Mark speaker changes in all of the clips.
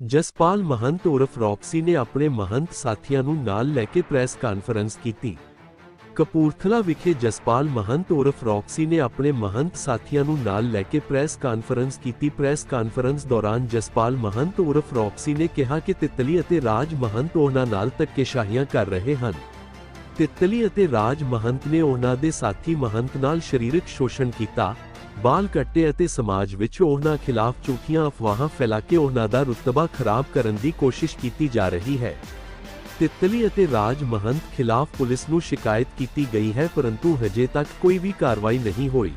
Speaker 1: ਜਸਪਾਲ ਮਹੰਤ ਉਰਫ ਰੌਕਸੀ ਨੇ ਆਪਣੇ ਮਹੰਤ ਸਾਥੀਆਂ ਨੂੰ ਨਾਲ ਲੈ ਕੇ ਪ੍ਰੈਸ ਕਾਨਫਰੰਸ ਕੀਤੀ। ਕਪੂਰਥਲਾ ਵਿਖੇ ਜਸਪਾਲ ਮਹੰਤ ਉਰਫ ਰੌਕਸੀ ਨੇ ਆਪਣੇ ਮਹੰਤ ਸਾਥੀਆਂ ਨੂੰ ਨਾਲ ਲੈ ਕੇ ਪ੍ਰੈਸ ਕਾਨਫਰੰਸ ਕੀਤੀ। ਪ੍ਰੈਸ ਕਾਨਫਰੰਸ ਦੌਰਾਨ ਜਸਪਾਲ ਮਹੰਤ ਉਰਫ ਰੌਕਸੀ ਨੇ ਕਿਹਾ ਕਿ ਤਿੱਤਲੀ ਅਤੇ ਰਾਜ ਮਹੰਤ ਉਹਨਾਂ ਨਾਲ ਧੱਕੇਸ਼ਾਹੀਆਂ ਕਰ ਰਹੇ ਹਨ। ਤਿੱਤਲੀ ਅਤੇ ਰਾਜ ਮਹੰਤ ਨੇ ਉਹਨਾਂ ਦੇ ਸਾਥੀ ਮਹੰਤ ਨਾਲ ਸਰੀਰਕ ਸ਼ੋਸ਼ਣ ਕੀਤਾ। ਬਾਲ ਕੱਟੇ ਅਤੇ ਸਮਾਜ ਵਿੱਚ ਉਹਨਾਂ ਖਿਲਾਫ ਝੂਠੀਆਂ ਅਫਵਾਹਾਂ ਫੈਲਾ ਕੇ ਉਹਨਾਂ ਦਾ ਰੁਤਬਾ ਖਰਾਬ ਕਰਨ ਦੀ ਕੋਸ਼ਿਸ਼ ਕੀਤੀ ਜਾ ਰਹੀ ਹੈ। ਤਿੱਤਲੀ ਅਤੇ ਰਾਜ ਮਹੰਤ ਖਿਲਾਫ ਪੁਲਿਸ ਨੂੰ ਸ਼ਿਕਾਇਤ ਕੀਤੀ ਗਈ ਹੈ, ਪਰੰਤੂ ਹਜੇ ਤੱਕ ਕੋਈ ਵੀ ਕਾਰਵਾਈ ਨਹੀਂ ਹੋਈ।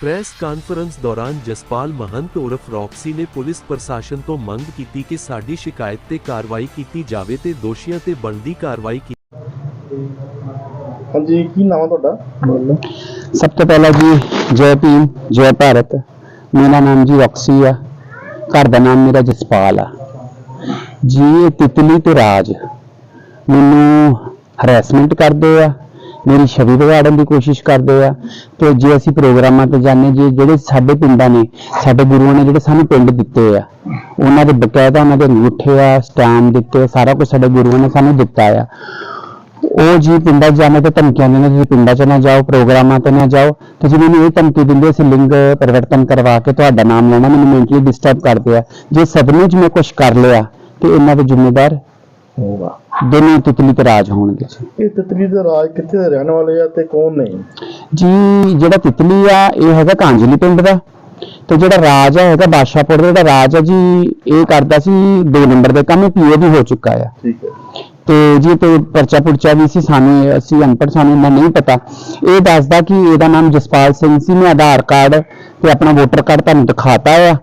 Speaker 1: ਪ੍ਰੈਸ ਕਾਨਫਰੰਸ ਦੌਰਾਨ ਜਸਪਾਲ ਮਹੰਤ ਉਰਫ ਰੌਕਸੀ ਨੇ ਪੁਲਿਸ ਪ੍ਰਸ਼ਾਸਨ ਤੋਂ ਮੰਗ ਕੀਤੀ ਕਿ ਸਾਡੀ ਸ਼ਿਕਾਇਤ ਤੇ ਕਾਰਵਾਈ ਕੀਤੀ ਜਾਵੇ ਤੇ ਦੋਸ਼ੀਆਂ ਤੇ ਬਣਦੀ ਕਾਰਵਾਈ
Speaker 2: ਹਾਂਜੀ, ਕੀ ਨਾਮ ਆ ਤੁਹਾਡਾ?
Speaker 3: ਸਭ ਤੋਂ ਪਹਿਲਾਂ ਜੀ, ਜੈ ਭੀਮ, ਜੈ ਭਾਰਤ। ਮੇਰਾ ਨਾਮ ਜੀ ਰੌਕਸੀ ਆ। ਘਰ ਦਾ ਨਾਮ ਮੇਰਾ ਜਸਪਾਲ ਆ। ਜੀ, ਇਹ ਤਿਤਲੀ ਤੇ ਰਾਜ। ਮੈਨੂੰ ਹਰੈਸਮੈਂਟ ਕਰਦੇ ਆ। ਮੇਰੀ ਛਵੀ ਵਿਗਾੜਨ ਦੀ ਕੋਸ਼ਿਸ਼ ਕਰਦੇ ਆ। ਤੇ ਜੇ ਅਸੀਂ ਪ੍ਰੋਗਰਾਮਾਂ ਤੇ ਜਾਂਦੇ, ਜੇ ਜਿਹੜੇ ਸਾਡੇ ਪਿੰਡਾਂ ਨੇ, ਸਾਡੇ ਗੁਰੂਆਂ ਨੇ ਜਿਹੜੇ ਸਾਨੂੰ ਪਿੰਡ ਦਿੱਤੇ ਆ, ਉਹਨਾਂ ਦੇ ਬਕਾਇਦਾ ਉਹਨਾਂ ਦੇ ਅੰਗੂਠੇ ਆ ਸਟੈਂਪ ਦਿੱਤੇ ਸਾਰਾ ਕੁਝ ਸਾਡੇ ਗੁਰੂਆਂ ਨੇ ਸਾਨੂੰ ਦਿੱਤਾ ਆ। ਉਹ ਜੀ ਪਿੰਡਾਂ 'ਚ ਜਾਣੇ ਤੇ ਧਮਕੀਆਂ ਦਿੰਦੇ ਤੁਸੀਂ ਪਿੰਡਾਂ 'ਚ ਨਾ ਜਾਓ ਪ੍ਰੋਗਰਾਮਾਂ ਤੇ ਨਾ ਜਾਓ। ਤੇ ਜੀ ਮੈਨੂੰ ਇਹ ਧਮਕੀ ਦਿੰਦੇ ਸੀ ਲਿੰਗ ਪਰਿਵਰਤਨ ਕਰਵਾ ਕੇ ਤੁਹਾਡਾ ਨਾਮ ਲੈਣਾ ਮੈਨੂੰ ਮੈਂਟਲੀ ਡਿਸਟਰਬ ਕਰਦੇ ਆ। ਜੇ ਸਭਨੇ 'ਚ ਮੈਂ ਕੁਝ ਕਰ ਲਿਆ ਤੇ ਇਹਨਾਂ ਦੇ ਜ਼ਿੰਮੇਦਾਰ
Speaker 2: ਹੋਗਾ
Speaker 3: ਦੋਨੋਂ ਤਿਤਲੀ ਤੇ ਰਾਜ ਹੋਣਗੇ।
Speaker 2: ਇਹ ਤਿਤਲੀ ਦੇ ਰਾਜ ਕਿੱਥੇ ਦੇ ਰਹਿਣ ਵਾਲੇ ਆ ਤੇ ਕੌਣ ਨੇ?
Speaker 3: ਜੀ ਜਿਹੜਾ ਤਿਤਲੀ ਆ ਇਹ ਹੈਗਾ ਕਾਂਜਲੀ ਪਿੰਡ ਦਾ। ਤੇ ਜਿਹੜਾ ਰਾਜ ਆ ਹੈਗਾ ਬਾਦਸ਼ਾਹਪੁਰ ਦਾ। ਜਿਹੜਾ ਰਾਜ ਆ ਜੀ ਇਹ ਕਰਦਾ ਸੀ ਦੋ ਨੰਬਰ ਦੇ ਕੰਮ ਪੀਓ ਵੀ ਹੋ ਚੁੱਕਾ ਆ।
Speaker 2: ਠੀਕ ਹੈ।
Speaker 3: ਤੇ ਜੀ ਤੇ ਪਰਚਾ ਪੁਰਚਾ ਵੀ ਸੀ, ਸਾਨੂੰ, ਅਸੀਂ ਅਨਪੜ੍ਹ ਸਾਨੂੰ ਇੰਨਾ ਨਹੀਂ ਪਤਾ। ਇਹ ਦੱਸਦਾ ਕਿ ਇਹਦਾ ਨਾਮ ਜਸਪਾਲ ਸਿੰਘ ਸੀ, ਮੈਂ ਆਧਾਰ ਕਾਰਡ ਤੇ ਆਪਣਾ ਵੋਟਰ ਕਾਰਡ ਤੁਹਾਨੂੰ ਦਿਖਾਤਾ ਆ।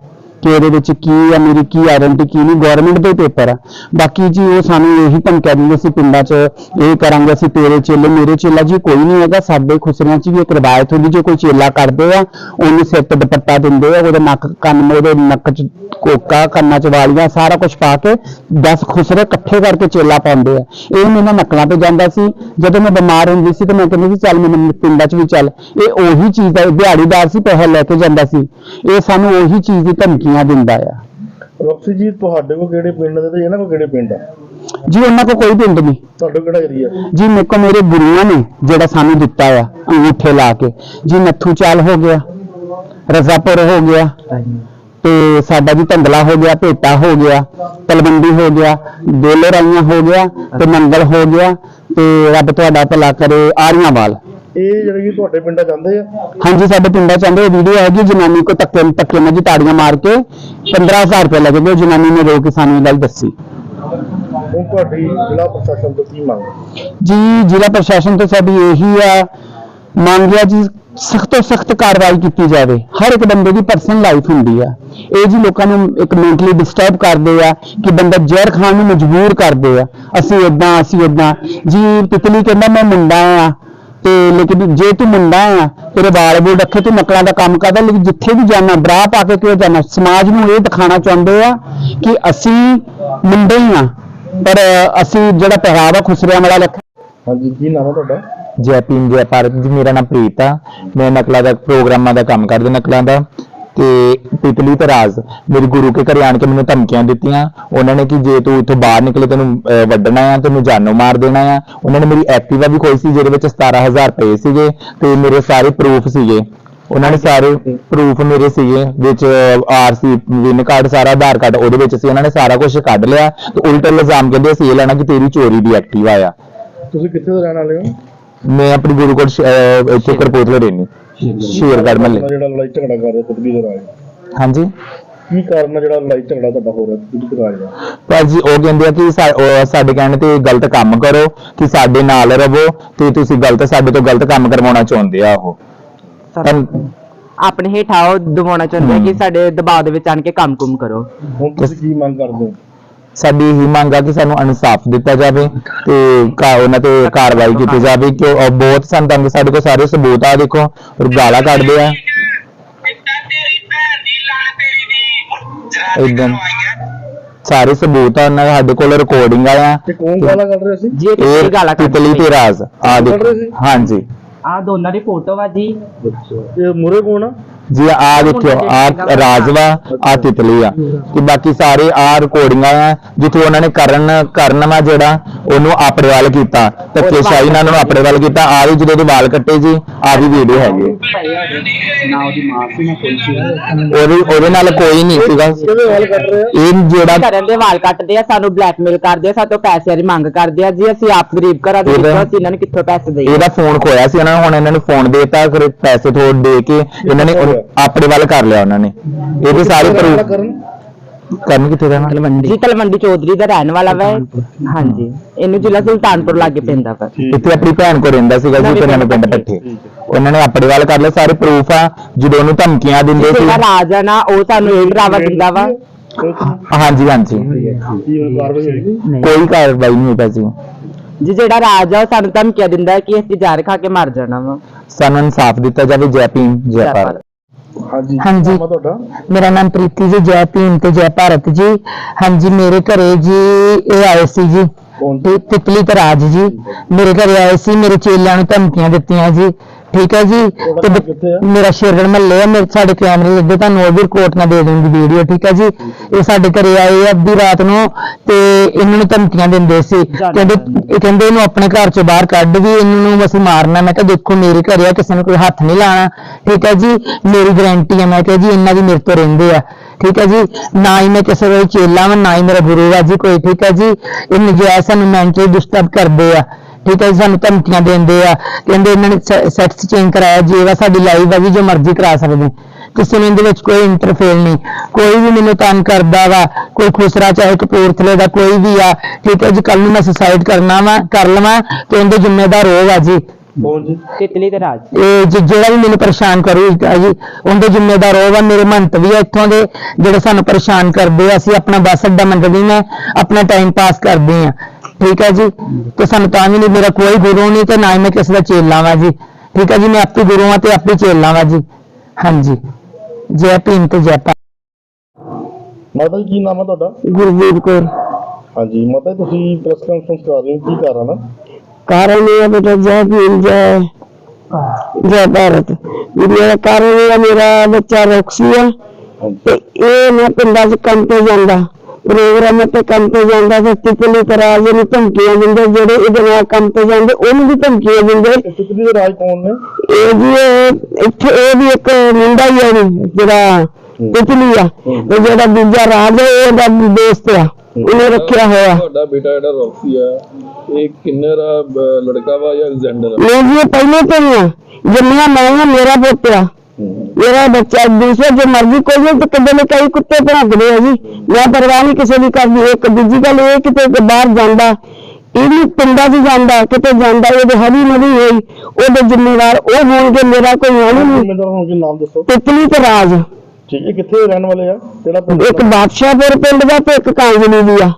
Speaker 3: ਕਿ ਇਹਦੇ ਵਿੱਚ ਕੀ ਆ, ਮੇਰੀ ਕੀ ਆਇਡੈਂਟੀ ਕੀ ਨਹੀਂ ਗਵਰਨਮੈਂਟ ਦੇ ਪੇਪਰ ਆ। ਬਾਕੀ ਜੀ ਉਹ ਸਾਨੂੰ ਇਹੀ ਧਮਕੀਆਂ ਦਿੰਦੇ ਸੀ ਪਿੰਡਾਂ 'ਚ, ਇਹ ਕਰਾਂਗੇ ਅਸੀਂ ਤੇਰੇ ਚੇਲੇ, ਮੇਰੇ ਚੇਲਾ ਜੀ ਕੋਈ ਨਹੀਂ ਹੈਗਾ, ਸਾਡੇ ਖੁਸਰਿਆਂ 'ਚ ਵੀ ਇੱਕ ਰਵਾਇਤ ਹੁੰਦੀ, ਜੇ ਕੋਈ ਚੇਲਾ ਕਰਦੇ ਆ, ਉਹਨੂੰ ਸਿਰ ਤੇ ਦੁਪੱਟਾ ਦਿੰਦੇ ਆ, ਉਹਦੇ ਨੱਕ, ਕੰਨ ਉਹਦੇ ਨੱਕ 'ਚ ਕੋਕਾ, ਕੰਨਾਂ 'ਚ ਵਾਲੀਆਂ, ਸਾਰਾ ਕੁਝ ਪਾ ਕੇ 10 ਖੁਸਰੇ ਇਕੱਠੇ ਕਰਕੇ ਚੇਲਾ ਪਾਉਂਦੇ ਆ। ਇਹ ਮੇਰੇ ਨਕਲਾਂ ਤੇ ਜਾਂਦਾ ਸੀ। ਜਦੋਂ ਮੈਂ ਬਿਮਾਰ ਹੁੰਦੀ ਸੀ ਤੇ ਮੈਂ ਕਹਿੰਦੀ ਸੀ, ਚੱਲ ਮੈਨੂੰ ਪਿੰਡਾਂ 'ਚ ਵੀ ਚੱਲ। ਇਹ ਉਹੀ ਚੀਜ਼ ਦਾ ਦਿਹਾੜੀਦਾਰ ਸੀ, ਪੈਸੇ ਲੈ ਕੇ ਜਾਂਦਾ ਸੀ। ਇਹ ਸਾਨੂੰ ਉਹੀ ਚੀਜ਼ ਦੀ ਧਮਕੀ ਧਮਕੀਆਂ ਦਿੰਦਾ ਆ।
Speaker 2: ਰੌਕਸੀ ਜੀ ਤੁਹਾਡੇ ਕੋਲ ਕਿਹੜੇ ਪਿੰਡ ਦੇ ਤੇ ਇਹਨਾਂ ਕੋਲ ਕਿਹੜੇ ਪਿੰਡ ਆ?
Speaker 3: ਜੀ ਉਹਨਾਂ ਕੋਲ ਕੋਈ ਪਿੰਡ ਨਹੀਂ।
Speaker 2: ਤੁਹਾਡੇ ਕਿਹੜਾ ਏਰੀਆ
Speaker 3: ਜੀ ਮੇਰੇ ਕੋ ਮੇਰੇ ਗੁਰੂਆਂ ਨੇ ਜਿਹੜਾ ਸਾਨੂੰ ਦਿੱਤਾ ਆ ਅੰਗੂਠੇ ਲਾ ਕੇ। ਜੀ ਨੱਥੂ ਚਾਲ ਹੋ ਗਿਆ ਰਜ਼ਾਪੁਰ ਹੋ ਗਿਆ ਤੇ ਸਾਡਾ ਜੀ ਧੰਦਲਾ ਹੋ ਗਿਆ ਭੇਟਾ ਹੋ ਗਿਆ ਤਲਵੰਡੀ ਹੋ ਗਿਆ ਬੇਲੇ ਰਾਈਆਂ ਹੋ ਗਿਆ ਤੇ ਮੰਗਲ ਹੋ ਗਿਆ ਤੇ ਰੱਬ ਤੁਹਾਡਾ ਭਲਾ ਕਰੇ ਆਰੀਆਂਵਾਲ।
Speaker 2: ਇਹ ਜਿਹੜੇ ਕਿ ਤੁਹਾਡੇ ਪਿੰਡਾਂ ਜਾਂਦੇ ਆ?
Speaker 3: ਹਾਂਜੀ ਸਾਡੇ ਪਿੰਡਾਂ ਚ ਆਂਦੇ ਵੀਡੀਓ ਹੈਗੀ ਜਨਾਨੀ ਕੋ ਧੱਕੇ ਧੱਕੇ ਨਾਲ ਜੀ ਤਾੜੀਆਂ ਮਾਰ ਕੇ 15000 ਰੁਪਏ ਲੱਗੇ ਉਹ ਜਨਾਨੀ ਨੇ ਰੋ ਕੇ ਸਾਨੂੰ ਇਹ ਗੱਲ ਦੱਸੀ।
Speaker 2: ਹੁਣ ਤੁਹਾਡੀ ਜ਼ਿਲ੍ਹਾ ਪ੍ਰਸ਼ਾਸਨ ਤੋਂ ਕੀ ਮੰਗ?
Speaker 3: ਜੀ ਜ਼ਿਲ੍ਹਾ ਪ੍ਰਸ਼ਾਸਨ ਤੋਂ ਸਾਡੀ ਇਹੀ ਆ ਮੰਗਿਆ ਜੀ ਸਖਤ ਤੋਂ ਸਖਤ ਕਾਰਵਾਈ ਕੀਤੀ ਜਾਵੇ। ਹਰ ਇੱਕ ਬੰਦੇ ਦੀ ਪਰਸਨਲ ਲਾਈਫ ਹੁੰਦੀ ਆ। ਇਹ ਜੀ ਲੋਕਾਂ ਨੂੰ ਇੱਕ ਮੈਂਟਲੀ ਡਿਸਟਰਬ ਕਰਦੇ ਆ ਕਿ ਬੰਦਾ ਜ਼ਹਿਰ ਖਾਣ ਨੂੰ ਮਜਬੂਰ ਕਰਦੇ ਆ। ਅਸੀਂ ਇਦਾਂ ਅਸੀਂ ਇਦਾਂ ਜੀ ਤਿਤਲੀ ਕਹਿੰਦਾ ਮੈਂ ਮੁੰਡਾ ਆ। ਤੇ ਲੇਕਿਨ ਜੇ ਤੂੰ ਮੁੰਡਾ ਆ ਤੇਰੇ ਵਾਲ ਬੂਲ ਰੱਖੇ ਤੂੰ ਨਕਲਾਂ ਦਾ ਕੰਮ ਕਰਦਾ ਲੇਕਿਨ ਜਿੱਥੇ ਵੀ ਜਾਣਾ ਬਰਾ ਪਾ ਕੇ ਕਿਉਂ ਜਾਣਾ? ਸਮਾਜ ਨੂੰ ਇਹ ਦਿਖਾਣਾ ਚਾਹੁੰਦੇ ਆ ਕਿ ਅਸੀਂ ਮੁੰਡੇ ਹੀ ਆ ਪਰ ਅਸੀਂ ਜਿਹੜਾ ਪਹਿਰਾਵਾ ਖੁਸਰਿਆਂ ਵਾਲਾ ਰੱਖ
Speaker 2: ਹਾਂਜੀ ਕੀ ਨਾਮ ਆ ਤੁਹਾਡਾ?
Speaker 3: ਜੈ ਭੀਮ ਜੈ ਭਾਰਤ ਜੀ ਮੇਰਾ ਨਾਮ ਪ੍ਰੀਤ ਆ। ਮੈਂ ਨਕਲਾਂ ਦਾ ਪ੍ਰੋਗਰਾਮਾਂ ਦਾ ਕੰਮ ਕਰਦਾ ਨਕਲਾਂ ਦਾ। ਤੇ ਤਿਤਲੀ ਤੇ ਰਾਜ ਮੇਰੇ ਗੁਰੂ ਕੇ ਘਰੇ ਆਣ ਕੇ ਮੈਨੂੰ ਧਮਕੀਆਂ ਦਿੱਤੀਆਂ। ਉਹਨਾਂ ਨੇ ਕਿ ਜੇ ਤੂੰ ਇੱਥੋਂ ਬਾਹਰ ਨਿਕਲੇ ਤੈਨੂੰ ਵੱਢਣਾ ਆ ਤੈਨੂੰ ਜਾਨੋਂ ਮਾਰ ਦੇਣਾ ਆ। ਉਹਨਾਂ ਨੇ ਮੇਰੀ ਐਕਟਿਵਾ ਵੀ ਖੋਈ ਸੀ ਜਿਹਦੇ ਵਿੱਚ 17000 ਰੁਪਏ ਸੀਗੇ ਤੇ ਮੇਰੇ ਸਾਰੇ ਪ੍ਰੂਫ ਸੀਗੇ। ਉਹਨਾਂ ਨੇ ਸਾਰੇ ਪ੍ਰੂਫ ਮੇਰੇ ਸੀਗੇ ਵਿੱਚ ਆਰਸੀ ਵਿਨ ਕਾਰਡ ਸਾਰਾ ਆਧਾਰ ਕਾਰਡ ਉਹਦੇ ਵਿੱਚ ਸੀ। ਉਹਨਾਂ ਨੇ ਸਾਰਾ ਕੁਝ ਕੱਢ ਲਿਆ ਤੇ ਉਲਟ ਇਲਜ਼ਾਮ ਕਹਿੰਦੇ ਸੀ ਇਹ ਲੈਣਾ ਕਿ ਤੇਰੀ ਚੋਰੀ ਦੀ ਐਕਟਿਵਾ ਆ।
Speaker 2: ਤੁਸੀਂ ਕਿੱਥੇ ਦੇ ਰਹਿਣ ਵਾਲੇ ਹੋ?
Speaker 3: ਮੈਂ ਆਪਣੀ ਸ਼- ਅਹ ਇੱਥੇ ਕਰਪੋਤਲੇ ਰਹਿਣੀ ਸ਼ੇਰਗੜ੍ਹ ਮਹੱਲੇ।
Speaker 2: ਜਿਹੜਾ ਲੜਾਈ ਝਗੜਾ ਕਰ ਰਿਹਾ ਦੇ ਰਾਜ
Speaker 3: ਹਾਂਜੀ।
Speaker 2: ਕੀ ਕਾਰਨ ਆ ਜਿਹੜਾ ਲੜਾਈ ਝਗੜਾ ਤੁਹਾਡਾ ਹੋ ਰਿਹਾ ਦੇ ਰਾਜ ਦਾ
Speaker 3: ਪਰ ਜੀ ਉਹ ਕਹਿੰਦੇ ਆ ਕਿ ਸਾ- ਉਹ ਸਾਡੇ ਕਹਿਣ ਤੇ ਗਲਤ ਕੰਮ ਕਰੋ ਕਿ ਸਾਡੇ ਨਾਲ ਰਹੋ ਤੇ ਤੁਸੀਂ ਗਲਤ ਸਾਡੇ ਤੋਂ ਗਲਤ ਕੰਮ ਕਰਵਾਉਣਾ ਚਾਹੁੰਦੇ ਆ ਉਹ।
Speaker 4: ਆਪਣੇ ਹੇਠਾਂ ਉਹ ਦਬਾਉਣਾ ਚਾਹੁੰਦੇ ਆ ਕਿ ਸਾਡੇ ਦਬਾਅ ਦੇ ਵਿੱਚ ਆਣ ਕੇ ਕੰਮ-ਕੁਮ ਕਰੋ।
Speaker 2: ਹੁਣ ਤੁਸੀਂ ਕੀ ਮੰਗ ਕਰਦੇ ਹੋ?
Speaker 3: ਸਾਡੀ ਇਹੀ ਮੰਗ ਆ ਕਿ ਸਾਨੂੰ ਇਨਸਾਫ ਦਿੱਤਾ ਜਾਵੇ ਤੇ ਕਾ- ਉਹਨਾਂ ਤੇ ਕਾਰਵਾਈ ਕੀਤੀ ਜਾਵੇ ਕਿ ਉਹ ਬਹੁਤ ਸਾਨੂੰ ਤੰਗ ਸਾਡੇ ਕੋਲ ਸਾਰੇ ਸਬੂਤ ਆ ਦੇਖੋ ਔਰ ਗਾਲਾਂ ਕੱਢਦੇ ਆ। ਇਦਾਂ ਸਾਰੇ ਸਬੂਤ ਆ ਉਹਨਾਂ ਦੇ ਸਾਡੇ ਕੋਲ ਰਿਕਾਰਡਿੰਗ ਆ।
Speaker 2: ਤੇ ਕੌਣ ਗਾਲਾਂ ਕੱਢ ਰਿਹਾ ਸੀ?
Speaker 4: ਜੀ ਇਹ
Speaker 3: ਇਹ
Speaker 4: ਗਾਲਾਂ
Speaker 3: ਤਿਤਲੀ ਤੇ ਰਾਜ। ਆ
Speaker 2: ਕੱਢ
Speaker 3: ਦੇਖੋ।
Speaker 2: ਸੀ?
Speaker 3: ਹਾਂਜੀ।
Speaker 4: ਆ ਦੋਨਾਂ ਦੀ ਫੋਟੋ ਵਾ ਜੀ।
Speaker 2: ਇਹ ਮੁਰੇ ਕੌਣ ਆ?
Speaker 5: ਜੀ ਆ ਦੇਖਿਓ ਆ ਰਾਜਵਾ ਆ। ਤਿਤਲੀ ਆ। ਤੇ ਬਾਕੀ ਸਾਰੇ ਆ ਰਿਕਾਰਡਿੰਗਾਂ ਆ ਜਿੱਥੇ ਉਹਨਾਂ ਨੇ ਕਰਨ ਕਰਨ ਵਾ ਜਿਹੜਾ ਉਹਨੂੰ ਆਪਣੇ ਵੱਲ ਕੀਤਾ। ਧੱਕੇਸ਼ਾਹੀ ਨਾਲ ਉਹਨੂੰ ਆਪਣੇ ਵੱਲ ਕੀਤਾ। ਆ ਵੀ ਜਦੋਂ ਉਹਦੇ ਵਾਲ ਕੱਟੇ ਜੀ ਆ ਵੀ ਵੀਡੀਓ ਹੈਗੀ ਉਹਦੇ ਉਹਦੇ ਨਾਲ ਕੋਈ ਨਹੀਂ ਸੀਗਾ। ਇਹ ਜਿਹੜਾ
Speaker 4: ਕਰਨ ਦੇ ਵਾਲ ਕੱਟਦੇ ਆ ਸਾਨੂੰ ਬਲੈਕਮੇਲ ਕਰਦੇ ਆ ਸਾਡੇ ਤੋਂ ਪੈਸੇ ਦੀ ਮੰਗ ਕਰਦੇ ਆ। ਜੀ ਅਸੀਂ ਆਪ ਗਰੀਬ ਘਰਾਂ ਦੇ
Speaker 5: ਇਹਦਾ-
Speaker 4: ਵਿੱਚੋਂ ਅਸੀਂ ਇਹਨਾਂ ਨੂੰ ਕਿੱਥੋਂ ਪੈਸੇ ਦੇਈਏ?
Speaker 5: ਇਹਦਾ ਫੋਨ ਖੋਇਆ ਸੀ ਉਹਨਾਂ ਨੇ ਹੁਣ ਇਹਨਾਂ ਨੂੰ ਫੋਨ ਦੇਤਾ ਫਿਰ ਪੈਸੇ ਥੋੜ ਦੇ ਕੇ ਇਹਨਾਂ ਨੇ ਆਪਣੇ ਵੱਲ ਕਰ ਲਿਆ ਉਹਨਾਂ ਨੇ। ਇਹਦੇ ਸਾਰੇ ਪ੍ਰੂਫ
Speaker 2: ਕਰਨ
Speaker 5: ਕਰਨ ਕਿੱਥੇ ਰਹਿਣਾ
Speaker 4: ਜੀ ਤਲਵੰਡੀ ਚੌਧਰੀ ਦਾ ਰਹਿਣ ਵਾਲਾ ਵਾ ਇਹ। ਹਾਂਜੀ। ਇਹਨੂੰ ਜ਼ਿਲ੍ਹਾ ਸੁਲਤਾਨਪੁਰ ਲਾਗੇ ਪੈਂਦਾ ਵਾ।
Speaker 5: ਇੱਥੇ ਆਪਣੀ ਭੈਣ ਕੋਲ ਰਹਿੰਦਾ ਸੀਗਾ ਜੀ ਤੇ ਪਿੰਡ ਪੱਠੇ ਉਹਨਾਂ ਨੇ ਆਪਣੇ ਵੱਲ ਕਰ ਲਿਆ ਸਾਰੇ ਪ੍ਰੂਫ ਆ ਜਦੋਂ ਉਹਨੂੰ ਧਮਕੀਆਂ ਦਿੰਦੇ ਸੀ।
Speaker 4: ਜਿਹੜਾ ਰਾਜ ਆ ਨਾ ਉਹ ਸਾਨੂੰ ਇਹ ਡਰਾਵਾ ਦਿੰਦਾ ਵਾ।
Speaker 5: ਹਾਂਜੀ ਹਾਂਜੀ।
Speaker 2: ਕੀ
Speaker 5: ਕੋਈ ਕਾਰਵਾਈ ਨਹੀਂ ਹੋਈ ਭਾਜੀ।
Speaker 4: ਜੀ ਜਿਹੜਾ ਰਾਜ ਆ ਉਹ ਸਾਨੂੰ ਧਮਕੀਆਂ ਦਿੰਦਾ ਕਿ ਅਸੀਂ ਜ਼ਹਿਰ ਖਾ ਕੇ ਮਰ ਜਾਣਾ ਵਾ।
Speaker 5: ਸਾਨੂੰ ਇਨਸਾਫ ਦਿੱਤਾ ਜਾਵੇ ਜੈ ਭੀਮ ਜੈ ਭਾਰਤ।
Speaker 2: ਹਾਂਜੀ
Speaker 5: ਹਾਂਜੀ।
Speaker 2: ਨਾਮ ਆ ਤੁਹਾਡਾ?
Speaker 5: ਮੇਰਾ ਨਾਮ ਪ੍ਰੀਤੀ ਜੀ ਜੈ ਭੀਮ ਤੇ ਜੈ ਭਾਰਤ ਜੀ। ਹਾਂਜੀ ਮੇਰੇ ਘਰੇ ਜੀ ਇਹ ਆਏ ਸੀ ਜੀ।
Speaker 2: ਕੌਣ
Speaker 5: ਤੇ ਤਿਤਲੀ ਤੇ ਰਾਜ ਜੀ। ਮੇਰੇ ਘਰੇ ਆਏ ਸੀ ਮੇਰੇ ਚੇਲਿਆਂ ਨੂੰ ਧਮਕੀਆਂ ਦਿੱਤੀਆਂ ਜੀ। ਠੀਕ ਹੈ ਜੀ? ਤੇ
Speaker 2: ਘਰ
Speaker 5: ਬ-
Speaker 2: ਕਿੱਥੇ ਆ?
Speaker 5: ਮੇਰਾ ਸ਼ੇਰਗੜ ਮਹੱਲੇ ਆ ਮੇਰੇ ਸਾਡੇ ਕੈਮਰੇ ਲੱਗੇ ਤੁਹਾਨੂੰ ਉਹ ਵੀ ਰਿਕਾਰਡ ਨਾ ਦੇ ਦੂੰਗੀ ਵੀਡੀਓ ਠੀਕ ਹੈ ਜੀ? ਇਹ ਸਾਡੇ ਘਰੇ ਆਏ ਆ ਅੱਧੀ ਰਾਤ ਨੂੰ ਤੇ ਇਹਨਾਂ ਨੂੰ ਧਮਕੀਆਂ ਦਿੰਦੇ ਸੀ। ਕਹਿੰਦੇ ਇਹ ਕਹਿੰਦੇ ਇਹਨੂੰ ਆਪਣੇ ਘਰ ਚੋਂ ਬਾਹਰ ਕੱਢ ਵੀ ਇਹਨਾਂ ਨੂੰ ਅਸੀਂ ਮਾਰਨਾ। ਮੈਂ ਕਿਹਾ ਦੇਖੋ ਮੇਰੇ ਘਰੇ ਆ ਕਿਸੇ ਨੂੰ ਕੋਈ ਹੱਥ ਨਹੀਂ ਲਾਣਾ। ਠੀਕ ਹੈ ਜੀ? ਮੇਰੀ ਗਾਰੰਟੀ ਹੈ ਮੈਂ ਕਿਹਾ ਜੀ ਇਹਨਾਂ ਦੀ ਮੇਰੇ ਤੋਂ ਰਹਿੰਦੇ ਆ। ਠੀਕ ਹੈ ਜੀ? ਨਾ ਹੀ ਮੈਂ ਕਿਸੇ ਦਾ ਚੇਲਾ ਵਾਂ ਨਾ ਹੀ ਮੇਰਾ ਗੁਰੂ ਆ ਜੀ ਕੋਈ ਠੀਕ ਹੈ ਜੀ? ਇਹ ਨਜਾਇਜ਼ ਸਾਨੂੰ ਮੈਂਟਲੀ ਡਿਸਟਰਬ ਕਰਦੇ ਆ। ਠੀਕ ਹੈ ਜੀ ਸਾਨੂੰ ਧਮਕੀਆਂ ਦਿੰਦੇ ਆ ਕਹਿੰਦੇ ਇਹਨਾਂ ਨੇ ਸੈਟਸ ਚੇਂਜ ਕਰਾਇਆ ਜੀ ਇਹਦਾ ਸਾਡੀ ਲਾਈਵ ਆ ਜੀ ਜੋ ਮਰਜ਼ੀ ਕਰਾ ਸਕਦੇ। ਕਿਸੇ ਨੇ ਇਹਦੇ ਵਿੱਚ ਕੋਈ ਇੰਟਰਫੇਅਰ ਨਹੀਂ। ਕੋਈ ਵੀ ਮੈਨੂੰ ਤੰਗ ਕਰਦਾ ਵਾ ਕੋਈ ਖੁਸਰਾ ਚਾਹੇ ਕਪੂਰਥਲੇ ਦਾ ਕੋਈ ਵੀ ਆ ਠੀਕ ਹੈ ਜੀ ਕੱਲ ਨੂੰ ਮੈਂ ਸੁਸਾਈਡ ਕਰਨਾ ਵਾ ਕਰ ਲਵਾਂ ਤੇ ਉਹਦੇ ਜ਼ਿੰਮੇਦਾਰ ਉਹ ਆ ਜੀ।
Speaker 2: ਕੌਣ ਜੀ?
Speaker 4: ਤਿਤਲੀ ਤੇ ਰਾਜ।
Speaker 5: ਇਹ ਜਿ- ਜਿਹੜਾ ਵੀ ਮੈਨੂੰ ਪਰੇਸ਼ਾਨ ਕਰੂਗਾ ਜੀ ਉਹਦੇ ਜ਼ਿੰਮੇਦਾਰ ਉਹ ਵਾ ਮੇਰੇ ਮੰਤ ਵੀ ਆ ਇੱਥੋਂ ਦੇ ਜਿਹੜੇ ਸਾਨੂੰ ਪਰੇਸ਼ਾਨ ਕਰਦੇ ਆ ਅਸੀਂ ਆਪਣਾ ਬੱਸ ਅੱਡਾ ਮੰਗਦੇ ਨੇ ਆਪਣਾ ਟਾਈਮ ਪਾਸ ਕਰਦੇ ਆ। ਠੀਕ ਹੈ ਜੀ? ਤੇ ਸਾਨੂੰ ਤਾਂ ਵੀ ਨਹੀਂ ਮੇਰਾ ਕੋਈ ਗੁਰੂ ਨਹੀਂ ਤੇ ਨਾ ਹੀ ਮੈਂ ਕਿਸੇ ਦਾ ਚੇਲਾ ਵਾਂ ਜੀ। ਠੀਕ ਹੈ ਜੀ? ਮੈਂ ਆਪੇ ਗੁਰੂ ਆ ਤੇ ਆਪੇ ਚੇਲਾ ਵਾਂ ਜੀ। ਹਾਂਜੀ। ਜੈ ਭੀਮ ਤੇ ਜੈ ਭਾਰਤ।
Speaker 2: ਮਾਤਾ ਜੀ ਕੀ ਨਾਮ ਤੁਹਾਡਾ?
Speaker 5: ਗੁਰਵੀਰ ਕੌਰ।
Speaker 2: ਹਾਂਜੀ ਮਾਤਾ ਜੀ ਤੁਸੀਂ ਪ੍ਰੈਸ ਕਾਨਫਰੰਸ ਕਰ ਰਹੇ ਹੋ। ਕੀ ਕਾਰਨ ਆ?
Speaker 5: ਕਾਰਨ ਇਹ ਹੈ ਬੇਟਾ ਜੈ ਭੀਮ ਜੈ ਜੈ ਭਾਰਤ। ਮੇਰਾ ਕਾਰਨ ਇਹ ਹੈ ਮੇਰਾ ਬੱਚਾ ਰੋਕਸੀ
Speaker 2: ਹਾਂਜੀ।
Speaker 5: ਤੇ ਇਹ ਨਾ ਪਿੰਡਾਂ 'ਚ ਕੰਮ ਤੇ ਜਾਂਦਾ। ਪ੍ਰੋਗਰਾਮ ਤੇ ਕੰਮ ਤੇ ਜਾਂਦਾ ਤੇ ਤਿਤਲੀ ਤਰਾਜ ਨੂੰ ਧਮਕੀਆਂ ਦਿੰਦੇ ਜਿਹੜੇ ਇਹਦੇ ਨਾਲ ਕੰਮ ਤੇ ਜਾਂਦੇ ਉਹਨੂੰ ਵੀ ਧਮਕੀਆਂ ਦਿੰਦੇ।
Speaker 2: ਇਹ ਤਿਤਲੀ ਦੇ ਰਾਜ ਕੌਣ ਨੇ?
Speaker 5: ਇਹ ਜੀ ਇਹ- ਇੱਥੇ ਇਹ ਵੀ ਇੱਕ ਮੁੰਡਾ ਹੀ ਹੈ ਜੀ, ਜਿਹੜਾ ਤਿਤਲੀ ਆ। ਤੇ ਜਿਹੜਾ ਦੂਜਾ ਰਾਜ ਹੈ ਇਹ ਉਹਦਾ ਦੋਸਤ ਆ ਉਹਨੇ ਰੱਖਿਆ ਹੋਇਆ।
Speaker 6: ਤੁਹਾਡਾ ਬੇਟਾ ਜਿਹੜਾ ਰੌਕਸੀ ਆ ਇਹ ਕਿੰਨਰ ਆ ਬ- ਲੜਕਾ ਵਾ ਜਾਂ ਜੈਂਡਰ ਆ?
Speaker 5: ਨਹੀਂ ਜੀ ਇਹ ਪਹਿਲੇ ਤੋਂ ਹੀ ਆ। ਜੰਮਿਆ ਮੈਂ ਆ ਮੇਰਾ ਪੁੱਤ ਆ। ਮੇਰਾ ਬੱਚਾ ਦੂਸਰੇ ਜੋ ਮਰਜ਼ੀ ਕੋਈ ਨਹੀਂ ਤੇ ਕਦੇ ਨੇ ਕਈ ਕੁੱਤੇ ਭੌਂਕਦੇ ਆ ਜੀ। ਮੈਂ ਪਰਵਾਹ ਨਹੀਂ ਕਿਸੇ ਦੀ ਕਰਦੀ ਇੱਕ ਦੂਜੀ ਗੱਲ ਇਹ ਕਿਤੇ ਬਾਹਰ ਜਾਂਦਾ ਇਹ ਵੀ ਪਿੰਡਾਂ 'ਚ ਜਾਂਦਾ ਕਿਤੇ ਜਾਂਦਾ ਉਹਦੇ ਹਰੀ ਨਦੀ ਹੋਈ ਉਹਦੇ ਜ਼ਿੰਮੇਵਾਰ ਉਹ ਹੋਣਗੇ ਮੇਰਾ ਕੋਈ ਹੈ ਨਹੀਂ।
Speaker 2: ਜ਼ਿੰਮੇਦਾਰ ਹੋਣ ਕੇ ਨਾਮ ਦੱਸੋ।
Speaker 5: ਤਿਤਲੀ ਤੇ ਰਾਜ।
Speaker 2: ਠੀਕ ਹੈ ਕਿੱਥੇ ਰਹਿਣ ਵਾਲੇ ਆ? ਕਿਹੜਾ ਪਿੰਡ
Speaker 5: ਇੱਕ ਬਾਦਸ਼ਾਹਪੁਰ ਪਿੰਡ ਦਾ ਤੇ ਇੱਕ ਕਾਂਗਲੀ ਦੀ ਆ।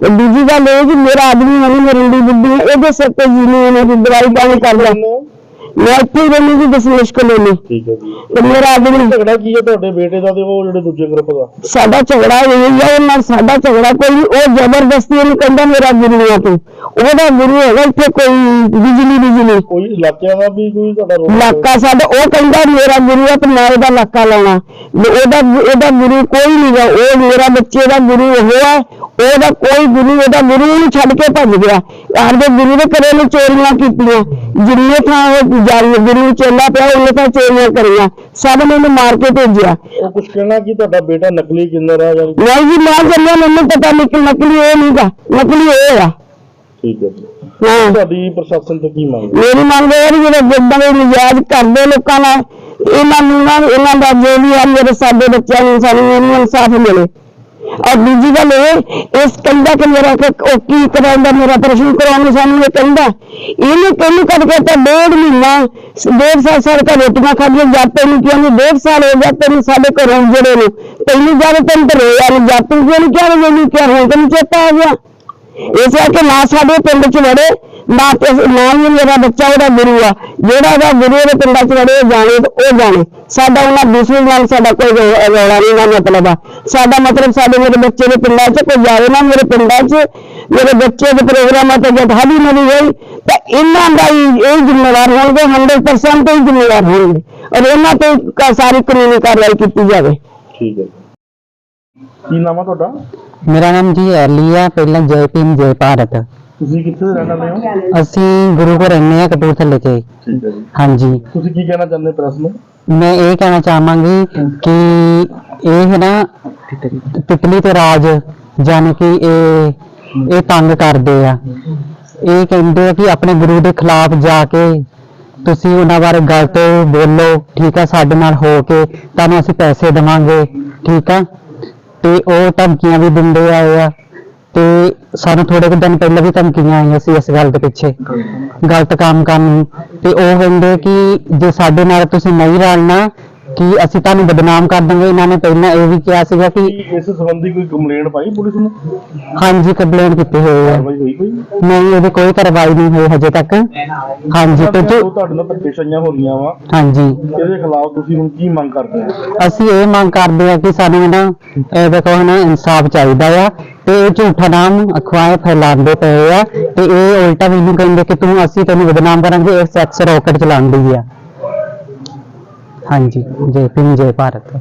Speaker 5: ਤੇ ਦੂਜੀ ਗੱਲ ਇਹ ਕਿ ਮੇਰਾ ਆਦਮੀ ਹੈ ਮੇਰੇ ਲਈ ਬੁੱਢੀ ਇਹਦੇ ਸਿਰ ਤੇ ਜੀਨੀ ਇਹਨੇ ਦੀ ਦਵਾਈ ਪਾਣੀ ਕਰਦਾ। ਮੈਂ ਇੱਥੇ ਹੀ ਰਹਿੰਦੀ ਜੀ ਦਸ਼ਮੇਸ਼ ਕਲੋਨੀ
Speaker 2: ਠੀਕ ਹੈ ਜੀ।
Speaker 5: ਤੇ ਮੇਰਾ ਆਦਮੀ
Speaker 2: ਝਗੜਾ ਕੀ ਹੈ ਤੁਹਾਡੇ ਬੇਟੇ ਦਾ ਤੇ ਉਹ ਜਿਹੜੇ ਦੂਜੇ ਗਰੁੱਪ ਦਾ?
Speaker 5: ਸਾਡਾ ਝਗੜਾ ਇਹ ਹੈ ਉਹ ਨਾਲ ਸਾਡਾ ਝਗੜਾ ਕੋਈ ਨਹੀਂ ਉਹ ਜ਼ਬਰਦਸਤੀ ਇਹਨੂੰ ਕਹਿੰਦਾ ਮੇਰਾ ਗੁਰੂ ਆ ਤੂੰ। ਉਹਦਾ ਗੁਰੂ ਹੈਗਾ ਇੱਥੇ ਕੋਈ ਬਿਜਲੀ ਬਿਜਲੀ।
Speaker 2: ਕੋਈ ਇਲਾਕਿਆਂ ਦਾ ਵੀ ਕੋਈ ਤੁਹਾਡਾ ਰੋਲ
Speaker 5: ਇਲਾਕਾ ਸਾਡਾ ਉਹ ਕਹਿੰਦਾ ਮੇਰਾ ਗੁਰੂ ਆ ਤੇ ਮੈਂ ਉਹਦਾ ਇਲਾਕਾ ਲਾਉਣਾ। ਵੀ ਉਹਦਾ ਉਹਦਾ ਗੁਰੂ ਕੋਈ ਨਹੀਂ ਗਾ ਉਹ ਮੇਰਾ ਬੱਚੇ ਦਾ ਗੁਰੂ ਉਹ ਹੈ ਉਹਦਾ ਕੋਈ ਗੁਰੂ ਉਹਦਾ ਗੁਰੂ ਨੂੰ ਛੱਡ ਕੇ ਭੱਜ ਗਿਆ। ਆਪਦੇ ਗੁਰੂ ਦੇ ਘਰੇ ਨੇ ਚੋਰੀਆਂ ਕੀਤੀਆਂ। ਜਿੰਨੇ ਥਾਂ ਉਹ ਜਾਰੀ ਗੁਰੂ ਚੇਲਾ ਪਿਆ ਉਹਨੇ ਤਾਂ ਚੋਰੀਆਂ ਕਰੀਆਂ। ਸਭ ਨੇ ਉਹਨੂੰ ਮਾਰ ਕੇ ਭੇਜਿਆ।
Speaker 2: ਉਹ ਕੁਝ ਕਹਿਣਾ ਕਿ ਤੁਹਾਡਾ ਬੇਟਾ ਨਕਲੀ ਕਿੰਨਰ ਆ ਜਾਂ
Speaker 5: ਨਹੀਂ ਜੀ ਮੈਂ ਜੰਮਿਆ ਮੈਨੂੰ ਪਤਾ ਨਹੀਂ ਕਿ ਨਕਲੀ ਇਹ ਨਹੀਂਗਾ ਨਕਲੀ ਇਹ ਆ।
Speaker 2: ਠੀਕ ਹੈ ਜੀ।
Speaker 5: ਹਾਂ।
Speaker 2: ਤੁਹਾਡੀ ਪ੍ਰਸ਼ਾਸਨ ਤੋਂ ਕੀ ਮੰਗ?
Speaker 5: ਮੇਰੀ ਮੰਗ ਇਹ ਹੈ ਵੀ ਜਿਹੜੇ ਜਿੱਦਾਂ ਦੇ ਨਜਾਇਜ਼ ਕਰਦੇ ਲੋਕਾਂ ਨਾਲ ਇਹਨਾਂ ਨੂੰ ਨਾ ਇਹਨਾਂ ਦਾ ਜੋ ਵੀ ਆ ਮੇਰੇ ਸਾਡੇ ਬੱਚਿਆਂ ਨੂੰ ਸਾਨੂੰ ਇਹਨੂੰ ਇਨਸਾਫ ਮਿਲੇ। ਔਰ ਦੂਜੀ ਗੱਲ ਇਹ, ਇਸ ਕਹਿੰਦਾ ਕਿ ਮੇਰਾ ਉਹ ਕੀ ਕਰਾਉਂਦਾ ਮੇਰਾ ਪ੍ਰਸ਼ਨ ਕਰਾਉਣ ਨੂੰ ਸਾਨੂੰ ਇਹ ਕਹਿੰਦਾ, ਇਹਨੇ ਕਿਹਨੂੰ ਕੱਢ ਕੇ ਡੇਢ ਮਹੀਨਾ, ਡੇਢ ਸਾਲ ਸਾਲ ਦਾ ਰੋਟੀਆਂ ਖਾਧੀਆਂ ਜਾਪੇ ਨੂੰ ਕਿਹਾ ਨੂੰ ਡੇਢ ਸਾਲ ਹੋ ਗਿਆ ਤੈਨੂੰ ਸਾਡੇ ਘਰੋਂ ਜਿਹੜੇ ਨੂੰ, ਤੈਨੂੰ ਜਾਵੇ ਤੈਨੂੰ ਤੇ ਰੋਇਆ ਨੂੰ ਜਾਤੂ ਕਿਉਂ ਨਹੀਂ ਕਿਹਾ, ਮੈਨੂੰ ਕਿਹਾ, ਹੁਣ ਤੈਨੂੰ ਚੇਤਾ ਆ ਗਿਆ। ਇਸ ਕਰਕੇ ਨਾ ਸਾਡੇ ਪਿੰਡ ਚ ਵੜੇ ਨਾ ਤੇ ਨਾ ਹੀ ਮੇਰਾ ਬੱਚਾ ਉਹਦਾ ਗੁਰੂ ਆ ਜਿਹੜਾ ਉਹਦਾ ਗੁਰੂ ਉਹਦੇ ਪਿੰਡਾਂ ਚ ਵੜੇ ਉਹ ਜਾਣੇ ਤੇ ਉਹ ਜਾਣੇ ਸਾਡਾ ਉਹਨਾਂ ਦੂਸਰੇ ਨਾਲ ਸਾਡਾ ਕੋਈ ਰੌ- ਰੌਲਾ ਨਹੀਂ ਨਾ ਮਤਲਬ ਆ ਸਾਡਾ ਮਤਲਬ ਸਾਡੇ ਮੇਰੇ ਬੱਚੇ ਦੇ ਪਿੰਡਾਂ ਚ ਕੋਈ ਜਾਵੇ ਨਾ ਮੇਰੇ ਪਿੰਡਾਂ ਚ ਮੇਰੇ ਬੱਚੇ ਦੇ ਪ੍ਰੋਗਰਾਮਾਂ ਤੇ ਜਦ ਹਾਲੀ ਨਹੀਂ ਹੋਈ ਤੇ ਇਹਨਾਂ ਦਾ ਹੀ ਇਹ ਜ਼ਿੰਮੇਵਾਰ ਹੋਣਗੇ 100% ਹੀ ਜ਼ਿੰਮੇਵਾਰ ਹੋਣਗੇ ਔਰ ਇਹਨਾਂ ਤੇ ਕ- ਸਾਰੀ ਕਾਨੂੰਨੀ ਕਾਰਵਾਈ ਕੀਤੀ ਜਾਵੇ
Speaker 2: ਠੀਕ ਹੈ ਜੀ। ਕੀ ਨਾਮ ਆ ਤੁਹਾਡਾ
Speaker 3: ਮੇਰਾ ਨਾਮ ਜੀ ਐਲੀ ਆ ਪਹਿਲਾਂ ਜੈ ਭੀਮ ਜੈ ਭਾਰਤ
Speaker 2: ਤੁਸੀਂ ਕਿੱਥੇ ਰਹਿਣ ਹੋ?
Speaker 3: ਅਸੀਂ ਗੁਰੂ ਘਰ ਰਹਿੰਦੇ ਆ ਕਪੂਰਥਲੇ
Speaker 2: ਠੀਕ ਹੈ ਜੀ।
Speaker 3: ਹਾਂਜੀ।
Speaker 2: ਤੁਸੀਂ ਕੀ ਕਹਿਣਾ ਚਾਹੁੰਦੇ ਪ੍ਰੈਸ ਨੂੰ?
Speaker 3: ਮੈਂ ਇਹ ਕਹਿਣਾ ਚਾਹਾਂਗੀ ਕਿ ਇਹ ਨਾ ਤਿਤਲੀ ਤੇ ਰਾਜ ਜਾਣੀ ਕਿ ਇਹ ਇਹ ਤੰਗ ਕਰਦੇ ਆ। ਇਹ ਕਹਿੰਦੇ ਆ ਕਿ ਆਪਣੇ ਗੁਰੂ ਦੇ ਖਿਲਾਫ ਜਾ ਕੇ ਤੁਸੀਂ ਉਹਨਾਂ ਬਾਰੇ ਗਲਤ ਬੋਲੋ ਠੀਕ ਆ ਸਾਡੇ ਨਾਲ ਹੋ ਕੇ ਤੁਹਾਨੂੰ ਅਸੀਂ ਪੈਸੇ ਦੇਵਾਂਗੇ ਠੀਕ ਆ। ਤੇ ਉਹ ਧਮਕੀਆਂ ਵੀ ਦਿੰਦੇ ਆਏ ਆ। ਤੇ ਸਾਨੂੰ ਥੋੜੇ ਕੁ ਦਿਨ ਪਹਿਲਾਂ ਵੀ ਧਮਕੀਆਂ ਆਈਆਂ ਸੀ ਇਸ ਗੱਲ ਦੇ ਪਿੱਛੇ। ਗਲਤ ਕੰਮ ਕਰਨ ਨੂੰ। ਤੇ ਉਹ ਕਹਿੰਦੇ ਕਿ ਜੇ ਸਾਡੇ ਨਾਲ ਤੁਸੀਂ ਨਹੀਂ ਰਲਣਾ ਕਿ ਅਸੀਂ ਤੁਹਾਨੂੰ ਬਦਨਾਮ ਕਰ ਦਾਂਗੇ। ਇਹਨਾਂ ਨੇ ਪਹਿਲਾਂ ਇਹ ਵੀ ਕਿਹਾ ਸੀਗਾ ਕਿ
Speaker 2: ਕੀ ਇਸ ਸੰਬੰਧੀ ਕੋਈ ਕੰਪਲੇਂਟ ਪਾਈ ਪੁਲਿਸ ਨੂੰ?
Speaker 3: ਹਾਂਜੀ ਕੰਪਲੇਂਟ ਕੀਤੀ ਹੋਈ ਹੈ।
Speaker 2: ਕਾਰਵਾਈ ਹੋਈ ਕੋਈ?
Speaker 3: ਨਹੀਂ ਇਹਦੀ ਕੋਈ ਕਾਰਵਾਈ ਨਹੀਂ ਹੋਈ ਹਜੇ ਤੱਕ। ਹਾਂਜੀ ਤੇ ਜੋ
Speaker 2: ਜੋ ਤੁਹਾਡੇ ਨਾਲ ਧੱਕੇਸ਼ਾਹੀਆਂ ਹੋ ਰਹੀਆਂ ਵਾ।
Speaker 3: ਹਾਂਜੀ।
Speaker 2: ਇਹਦੇ ਖਿਲਾਫ ਤੁਸੀਂ ਹੁਣ ਕੀ ਮੰਗ ਕਰਦੇ ਹੋ?
Speaker 3: ਅਸੀਂ ਇਹ ਮੰਗ ਕਰਦੇ ਆ ਕਿ ਸਾਨੂੰ ਨਾ ਇਹ ਦੇਖੋ ਨਾ ਇਨਸਾਫ ਚਾਹੀਦਾ ਆ ਤੇ ਇਹ ਝੂਠਾ ਨਾਮ ਅਖਵਾਏ ਫੈਲਾਉਂਦੇ ਪਏ ਆ ਤੇ ਇਹ ਉਲਟਾ ਮੈਨੂੰ ਕਹਿੰਦੇ ਕਿ ਤੂੰ ਅਸੀਂ ਤੈਨੂੰ ਬਦਨਾਮ ਕਰਾਂਗੇ ਇਹ ਸੈਕਸ ਰੌਕਟ ਚਲਾਉਂਦੀ ਆ। ਹਾਂਜੀ ਜੈ ਭੀਮ ਜੈ ਭਾਰਤ।